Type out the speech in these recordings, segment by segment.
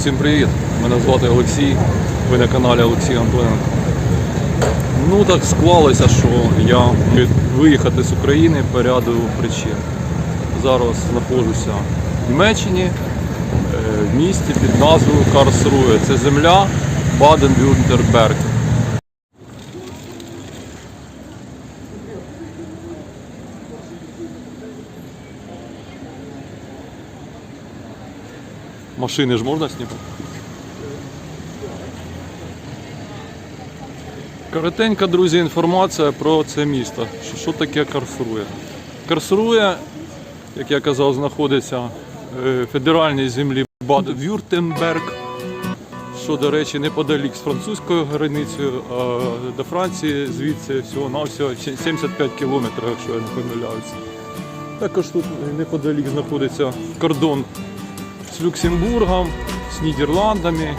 всім привіт! Мене звати Олексій, ви на каналі Олексій Антоненко. Ну так склалося, що я виїхати з України по ряду причин. Зараз знаходжуся в Німеччині, е, в місті під назвою Карсрує. Це земля Баден-Вюртемберг. Машини ж можна знімати? Коротенька, друзі, інформація про це місто. Що, що таке Карсрує? Карсрує, як я казав, знаходиться е, в федеральній землі Бад-Вюртемберг, що, до речі, неподалік з французькою границею, а до Франції звідси всього-навсього 75 кілометрів, якщо я не помиляюся. Також тут неподалік знаходиться кордон з Люксембургом, з Нідерландами,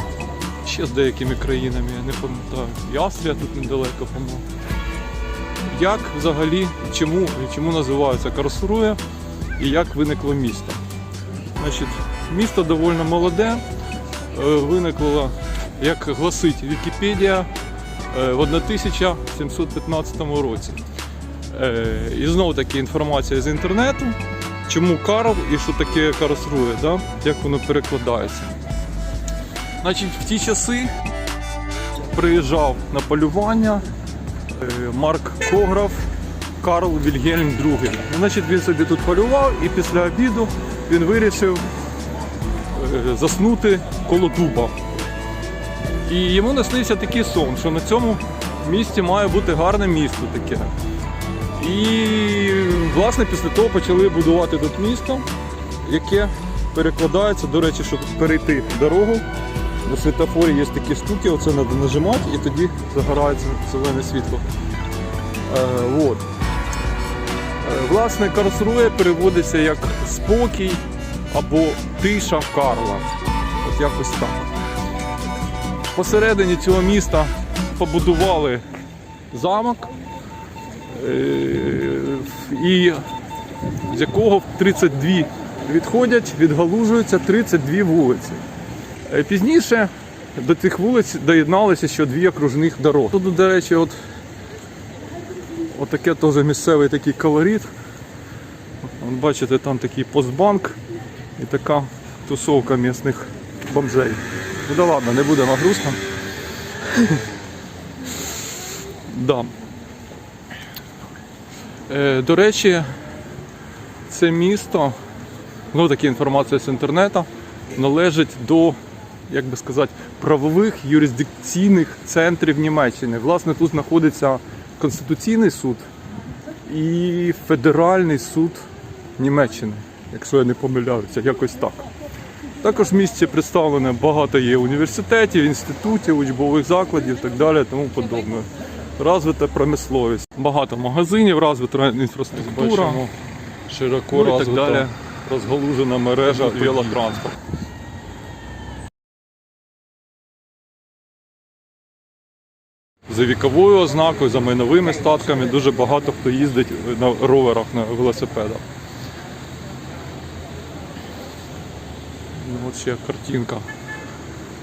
ще з деякими країнами, я не пам'ятаю. І Австрія тут недалеко, по-моєму. Як взагалі, чому, чому називається Карсрує і як виникло місто? Значить, місто доволі молоде, е, виникло, як гласить Вікіпедія, е, в 1715 році. Е, І знову таки інформація з інтернету. Чому Карл і що таке Карсрує, да? як воно перекладається. Значить, в ті часи приїжджав на полювання е, Марк Кограф Карл Вільгельм II. Значить, він собі тут полював і після обіду він вирішив е, заснути коло дуба. І йому наснився такий сон, що на цьому місці має бути гарне місто таке. І власне після того почали будувати тут місто, яке перекладається, до речі, щоб перейти дорогу. На світофорі є такі штуки, оце треба нажимати і тоді загорається зелене світло. Е, от. Е, власне, Карсрує переводиться як спокій або тиша Карла. От якось так. Посередині цього міста побудували замок, і з якого 32 відходять, відгалужуються 32 вулиці. Е, Пізніше до цих вулиць доєдналися ще дві окружних дороги. Тут, до речі, от, от таке теж місцевий такий колорит. От бачите, там такий постбанк і така тусовка місних бомжей. Ну да ладно, не будемо грустно. Да. Е, До речі, це місто, ну такі інформація з інтернету, належить до, як би сказати, правових юрисдикційних центрів Німеччини. Власне, тут знаходиться Конституційний суд і Федеральний суд Німеччини, якщо я не помиляюся, якось так. Також в місті представлено багато є університетів, інститутів, учбових закладів і так далі, тому подобне. Розвита промисловість, багато магазинів, розвита інфраструктура, Бачимо широко ну, і так далі. Розгалужена мережа велотранспорту. За віковою ознакою, за майновими статками дуже багато хто їздить на роверах, на велосипедах. Ну, от ще картинка.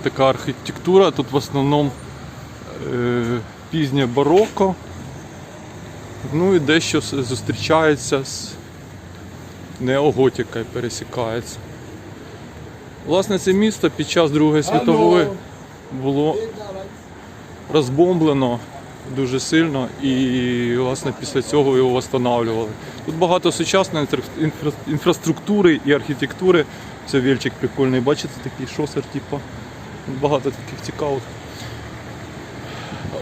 Така архітектура, тут в основному е, пізнє бароко. Ну і дещо зустрічається з неоготікою пересікається. Власне, це місто під час Другої світової було розбомблено дуже сильно і власне після цього його встановлювали. Тут багато сучасної інфра- інфра- інфраструктури і архітектури. Це вільчик прикольний, бачите, такий шосер, типу. Багато таких цікавих.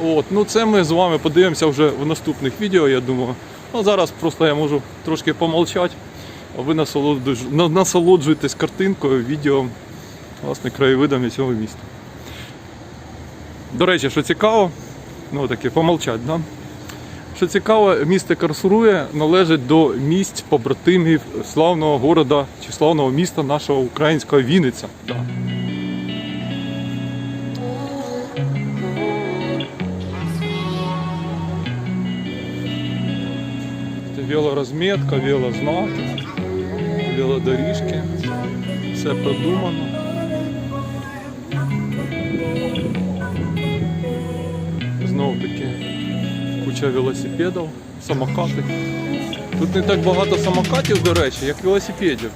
От, ну це ми з вами подивимося вже в наступних відео, я думаю. Ну, зараз просто я можу трошки помолчати, а ви насолоджуєтесь картинкою, відео, власне, краєвидами цього міста. До речі, що цікаво, ну таке помолчать, да? Що цікаво, місто Карсрує належить до місць побратимів славного города чи славного міста нашого українського Вінниця. Да. велорозметка, велознак, велодоріжки. Все продумано. Знову таки куча велосипедів, самокатів. Тут не так багато самокатів, до речі, як велосипедів.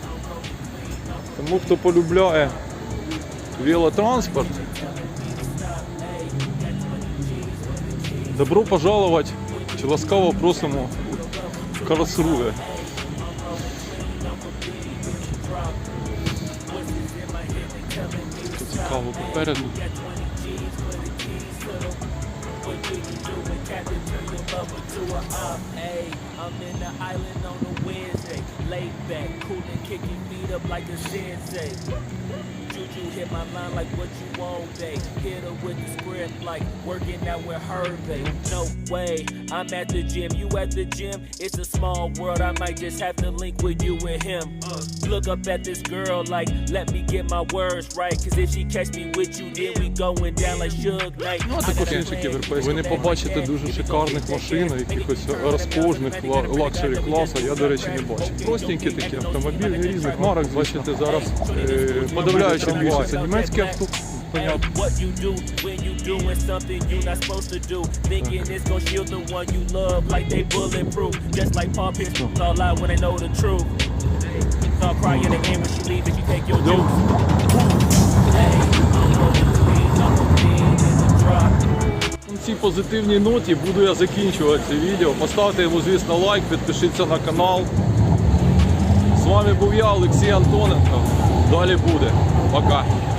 Тому хто полюбляє велотранспорт, добро пожаловать чи ласкаво просимо в Карлсруhe. Це цікаво попереду. Ayy, I'm in the island on a Wednesday. Laid back, coolin', kicking feet up like a sensei. Juju hit my line like what you want, they hit her with the script like working out with her, they no way. I'm at the gym, you at the gym. It's a small world, I might just have to link with you and him. Look up at this girl like, let me get my words right. Cause if she catch me with you, then we going down like Suge Knight. Ну, а також інших європейських. Ви не побачите дуже шикарних машин, якихось розкожних лакшері класу. Я, до речі, не бачив. Простенькі такі автомобілі різних марок. Бачите, зараз е, подавляючи більше авто. What you do when you doing something you not supposed to do. Thinking it's gonna shield the one you love like they bulletproof. Just like Paul Pierce all out when they know the truth. Start crying again when she leave if you take your Yo. Hey, I'm rolling clean, I'm a in the drop. На цій позитивній ноті буду я закінчувати це відео. Поставте йому, звісно, лайк, підпишіться на канал. З вами був я, Олексій Антоненко. Далі буде. Пока.